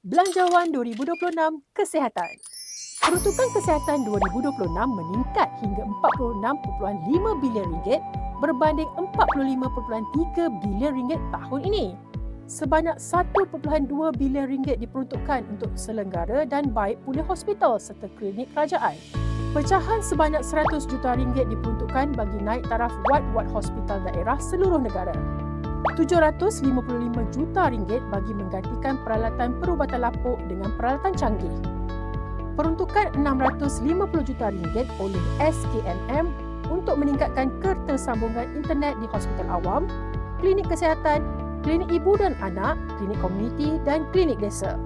Belanjawan 2026 Kesihatan Peruntukan Kesihatan 2026 meningkat hingga 46.5 bilion ringgit berbanding 45.3 bilion ringgit tahun ini. Sebanyak 1.2 bilion ringgit diperuntukkan untuk selenggara dan baik pulih hospital serta klinik kerajaan. Pecahan sebanyak 100 juta ringgit diperuntukkan bagi naik taraf wad-wad hospital daerah seluruh negara. 755 juta ringgit bagi menggantikan peralatan perubatan lapuk dengan peralatan canggih. Peruntukan 650 juta ringgit oleh SKMM untuk meningkatkan kertersambungan internet di hospital awam, klinik kesihatan, klinik ibu dan anak, klinik komuniti dan klinik desa.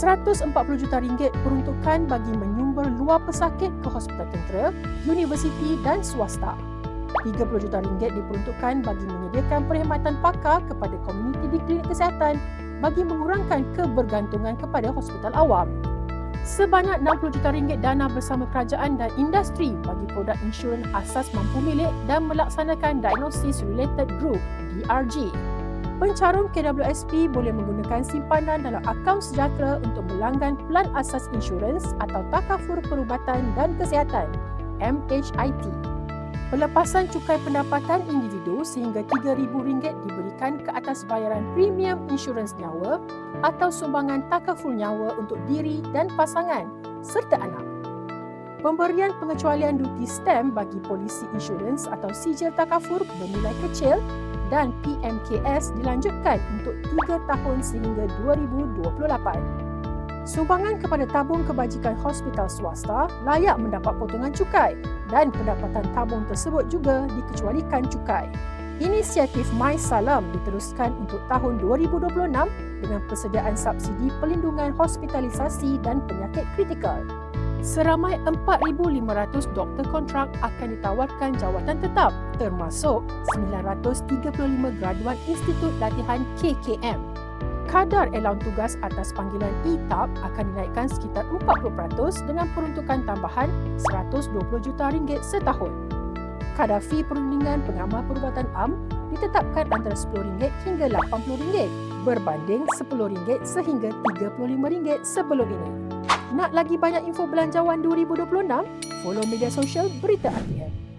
140 juta ringgit peruntukan bagi menyumber luar pesakit ke hospital tentera, universiti dan swasta. 30 juta ringgit diperuntukkan bagi menyediakan perkhidmatan pakar kepada komuniti di klinik kesihatan bagi mengurangkan kebergantungan kepada hospital awam. Sebanyak 60 juta ringgit dana bersama kerajaan dan industri bagi produk insurans asas mampu milik dan melaksanakan Diagnosis Related Group DRG. Pencarum KWSP boleh menggunakan simpanan dalam akaun sejahtera untuk melanggan Pelan Asas Insurans atau Takafur Perubatan dan Kesihatan MHIT. Pelepasan cukai pendapatan individu sehingga RM3,000 diberikan ke atas bayaran premium insurans nyawa atau sumbangan takaful nyawa untuk diri dan pasangan serta anak. Pemberian pengecualian duti stem bagi polisi insurans atau sijil takafur bernilai kecil dan PMKS dilanjutkan untuk 3 tahun sehingga 2028. Sumbangan kepada tabung kebajikan hospital swasta layak mendapat potongan cukai dan pendapatan tabung tersebut juga dikecualikan cukai. Inisiatif My Salam diteruskan untuk tahun 2026 dengan persediaan subsidi perlindungan hospitalisasi dan penyakit kritikal. Seramai 4,500 doktor kontrak akan ditawarkan jawatan tetap termasuk 935 graduan Institut Latihan KKM kadar elaun tugas atas panggilan ETAP akan dinaikkan sekitar 40% dengan peruntukan tambahan 120 juta ringgit setahun. Kadar fee perundingan pengamal perubatan am ditetapkan antara RM10 hingga RM80 berbanding RM10 sehingga RM35 sebelum ini. Nak lagi banyak info belanjawan 2026? Follow media sosial Berita RTM.